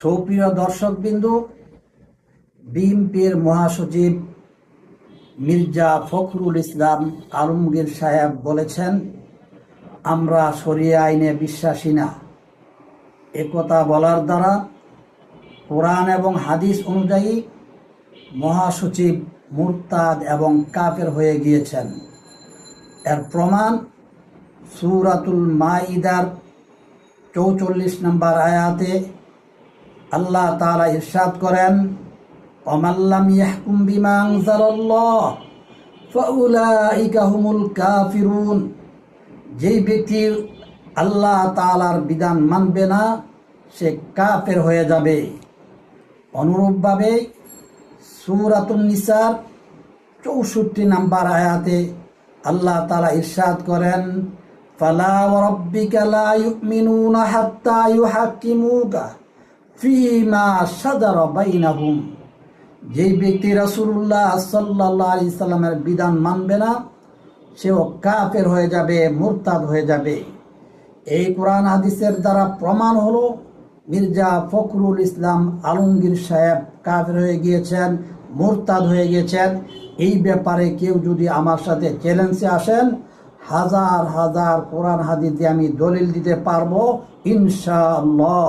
সুপ্রিয় দর্শকবিন্দু, বিএনপির মহাসচিব মির্জা ফখরুল ইসলাম আলমগীর সাহেব বলেছেন, আমরা সরিয়ে আইনে বিশ্বাসী না। একথা বলার দ্বারা কোরআন এবং হাদিস অনুযায়ী মহাসচিব মুরতাদ এবং কাফের হয়ে গিয়েছেন। এর প্রমাণ সুরাতুল মাইদার চৌচল্লিশ নম্বর আয়াতে আল্লাহ তাআলা ইরশাদ করেন অমাল্লাম ইয়াহকুম বিমা আনজালাল্লাহ, ফাউলাইকা হুমুল কাফিরুন। যেই ব্যক্তি আল্লাহ তাআলার বিধান মানবে না, সে কাফের হয়ে যাবে। অনুরূপভাবে সূরাতুন নিসার চৌষট্টি নাম্বার আয়াতে আল্লাহ তাআলা ইরশাদ করেন, ফালা ওয়ারাব্বিকা লা ইউমিনুনা হাত্তা ইউহাক্কিমুকা। ফিমা যেই ব্যক্তি রাসূলুল্লাহ সাল্লাল্লাহু আলাইহি সাল্লামের বিধান মানবে না, সেও কাফের হয়ে যাবে, মুরতাদ হয়ে যাবে। এই কোরআন হাদিসের দ্বারা প্রমাণ হলো, মির্জা ফখরুল ইসলাম আলমগীর সাহেব কাফের হয়ে গিয়েছেন, মুরতাদ হয়ে গিয়েছেন। এই ব্যাপারে কেউ যদি আমার সাথে চ্যালেঞ্জে আসেন, হাজার হাজার কোরআন হাদিস আমি দলিল দিতে পারব, ইনশাআল্লাহ।